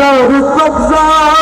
তার কবজা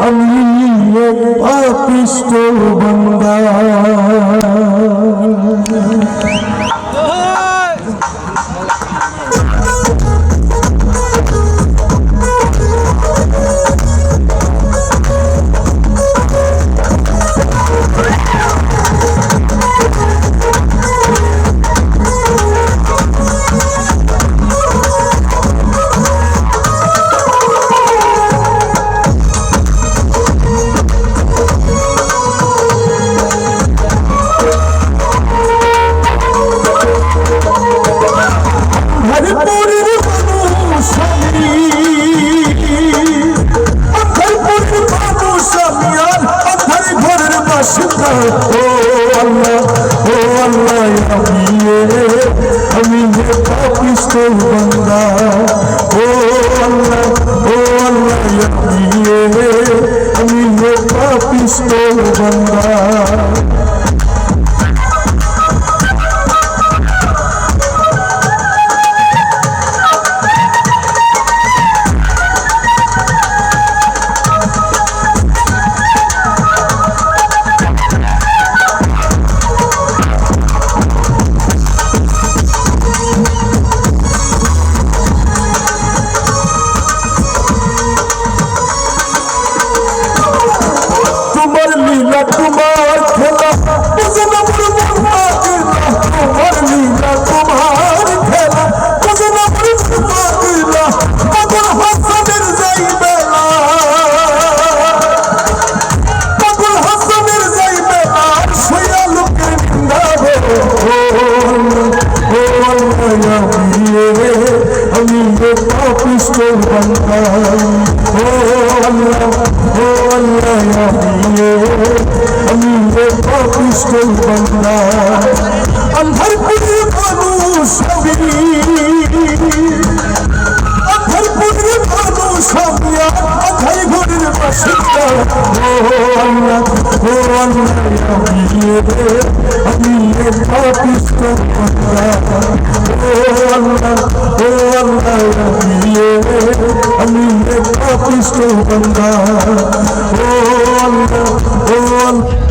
আমি পাপিষ্ট বন্দা আল্লাহ আমি যে পাপিষ্ট বন্দা ও আল্লাহ ও আল্লাহ আমি আমি যে পাপিষ্ট বান্দা লীলা তোমার খেলা বুঝে না মোর মন পাগলা তোমার লীলা তোমার খেলা বুঝে না মোর মন পাগলা পাগল হাসানের যাই বেলা পাগল হাসানের যাই বেলা সইয়া লোকের নিন্দাবে ও পাপিষ্ট বান্দা ও আল্লাহ ও আল্লাহ আমি যে পাপিষ্ট বান্দা অন্ধরপুরের মানুষ আমি অন্ধরপুরের মানুষ অন্ধর ও আল্লাহ ও আল্লাহ পাপিষ্ট বান্দা ও আল্লাহ ও আল্লাহ।